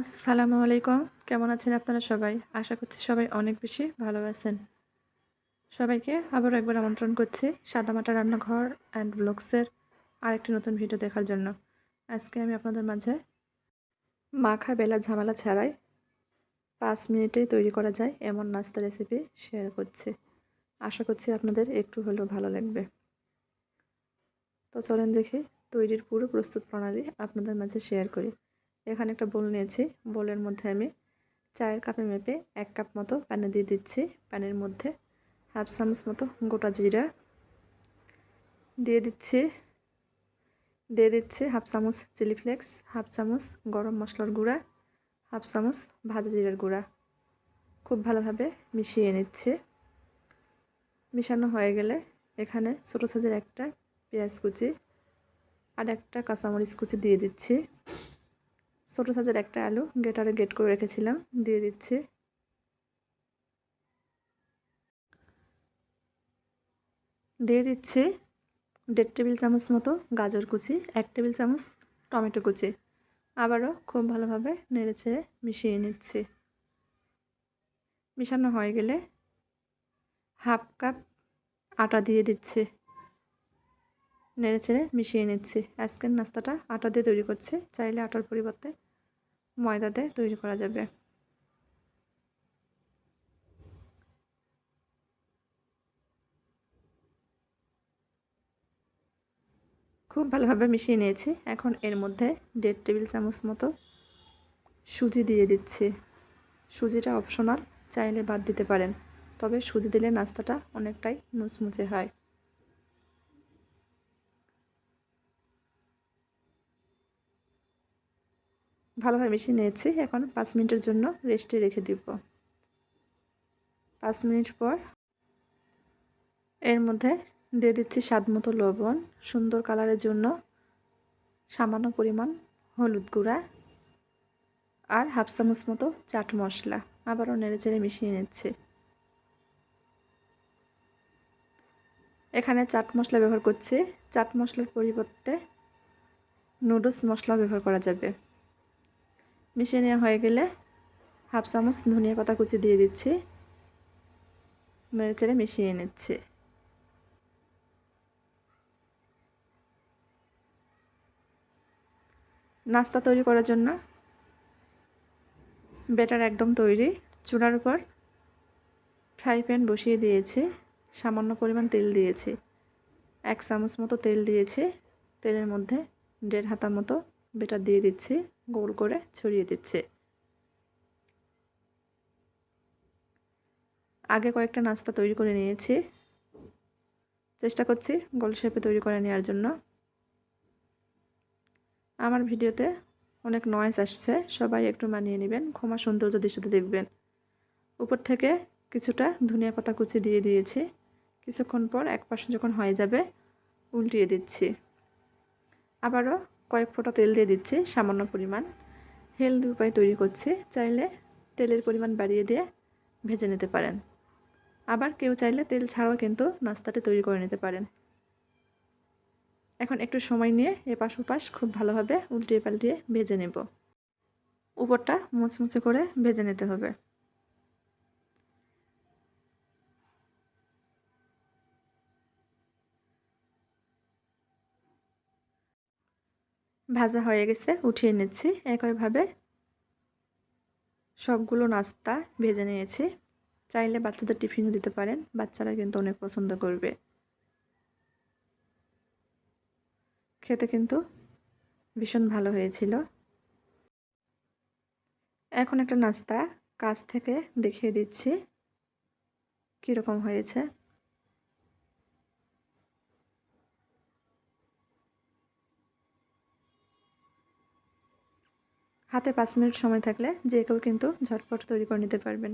আসসালামু আলাইকুম। কেমন আছেন আপনারা সবাই? আশা করছি সবাই অনেক বেশি ভালো আছেন। সবাইকে আবারও একবার আমন্ত্রণ করছি সাদামাটা রান্নাঘর অ্যান্ড ব্লগসের আরেকটি নতুন ভিডিও দেখার জন্য। আজকে আমি আপনাদের মাঝে মাখা বেলা ঝামেলা ছাড়াই পাঁচ মিনিটেই তৈরি করা যায় এমন নাস্তা রেসিপি শেয়ার করছি। আশা করছি আপনাদের একটু হলেও ভালো লাগবে। তো চলেন দেখি তৈরির পুরো প্রস্তুত প্রণালী আপনাদের মাঝে শেয়ার করি। এখানে একটা বোল নিয়েছি। বোলের মধ্যে আমি চায়ের কাপে মেপে এক কাপ মতো পানি দিয়ে দিচ্ছি। পানির মধ্যে হাফ চামচ মতো গোটা জিরা দিয়ে দিচ্ছি। দিয়ে দিচ্ছি হাফ চামচ চিলি ফ্লেক্স, হাফ চামচ গরম মশলার গুঁড়া, হাফ চামচ ভাজা জিরার গুঁড়া। খুব ভালোভাবে মিশিয়ে নিচ্ছে। মিশানো হয়ে গেলে এখানে ছোটো সাইজের একটা পেঁয়াজ কুচি আর একটা কাঁচামরিচ কুচি দিয়ে দিচ্ছি। ছোটো সাইজের একটা আলু গেটারে গেট করে রেখেছিলাম, দিয়ে দিচ্ছি। দিয়ে দিচ্ছি দেড় টেবিল চামচ মতো গাজর কুচি, এক টেবিল চামচ টমেটো কুচি। আবারও খুব ভালোভাবে নেড়েচেড়ে মিশিয়ে নিচ্ছি। মিশানো হয়ে গেলে হাফ কাপ আটা দিয়ে দিচ্ছি। নেড়েচেড়ে মিশিয়ে নিচ্ছি। আজকের নাস্তাটা আটা দিয়ে তৈরি করছে। চাইলে আটার পরিবর্তে ময়দা দিয়ে তৈরি করা যাবে। খুব ভালোভাবে মিশিয়ে নিয়েছি। এখন এর মধ্যে দেড় টেবিল চামচ মতো সুজি দিয়ে দিচ্ছি। সুজিটা অপশনাল, চাইলে বাদ দিতে পারেন। তবে সুজি দিলে নাস্তাটা অনেকটাই মুচমুচে হয়। ভালোভাবে মিশিয়ে নিয়েছি। এখন পাঁচ মিনিটের জন্য রেস্টে রেখে দিব। পাঁচ মিনিট পর এর মধ্যে দিয়ে দিচ্ছি স্বাদ মতো লবণ, সুন্দর কালারের জন্য সামান্য পরিমাণ হলুদ গুঁড়া আর হাফ চামচ মতো চাট মশলা। আবারও নেড়ে চেড়ে মিশিয়ে নিচ্ছে। এখানে চাট মশলা ব্যবহার করছি। চাট মশলার পরিবর্তে নুডলস মশলা ব্যবহার করা যাবে। মিশিয়ে নেওয়া হয়ে গেলে হাফ চামচ ধনিয়া পাতা কুচি দিয়ে দিচ্ছি। নেড়ে চেড়ে মিশিয়ে নিচ্ছে। নাস্তা তৈরি করার জন্য ব্যাটার একদম তৈরি। চুলার উপর ফ্রাই প্যান বসিয়ে দিয়েছে। সামান্য পরিমাণ তেল দিয়েছে। এক চামচ মতো তেল দিয়েছে। তেলের মধ্যে দেড় হাতা মতো বেটার দিয়ে দিচ্ছি, গোল করে ছড়িয়ে দিচ্ছে। আগে কয়েকটা নাস্তা তৈরি করে নিয়েছি। চেষ্টা করছি গোল শেপে তৈরি করে নেওয়ার জন্য। আমার ভিডিওতে অনেক নয়েস আসছে, সবাই একটু মানিয়ে নেবেন, ক্ষমা সৌন্দর্য দৃশ্যতে দেখবেন। উপর থেকে কিছুটা ধনিয়া পাতা কুচি দিয়ে দিয়েছি। কিছুক্ষণ পর এক পাশে যখন হয়ে যাবে, উল্টিয়ে দিচ্ছি। আবারও কয়েক ফোঁটা তেল দিয়ে দিচ্ছি, সামান্য পরিমাণ। হেলদি উপায় তৈরি করছি, চাইলে তেলের পরিমাণ বাড়িয়ে দিয়ে ভেজে নিতে পারেন। আবার কেউ চাইলে তেল ছাড়াও কিন্তু নাস্তাটা তৈরি করে নিতে পারেন। এখন একটু সময় নিয়ে এপাশ ওপাশ খুব ভালোভাবে উল্টিয়ে পাল্টিয়ে ভেজে নেব। উপরটা মুচমুচে করে ভেজে নিতে হবে। ভাজা হয়ে গেছে, উঠিয়ে নিচ্ছি। একইভাবে সবগুলো নাস্তা ভেজে নিয়েছি। চাইলে বাচ্চাদের টিফিনও দিতে পারেন, বাচ্চারা কিন্তু অনেক পছন্দ করবে। খেতে কিন্তু ভীষণ ভালো হয়েছিল। এখন একটা নাস্তা কাছ থেকে দেখিয়ে দিচ্ছি, কীরকম হয়েছে। হাতে পাঁচ মিনিট সময় থাকলে যে কেউ কিন্তু ঝটপট তৈরি করে নিতে পারবেন।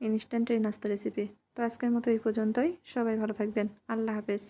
ইনস্ট্যান্ট এই নাস্তা রেসিপি তো আজকের মতো এই পর্যন্তই। সবাই ভালো থাকবেন। আল্লাহ হাফেজ।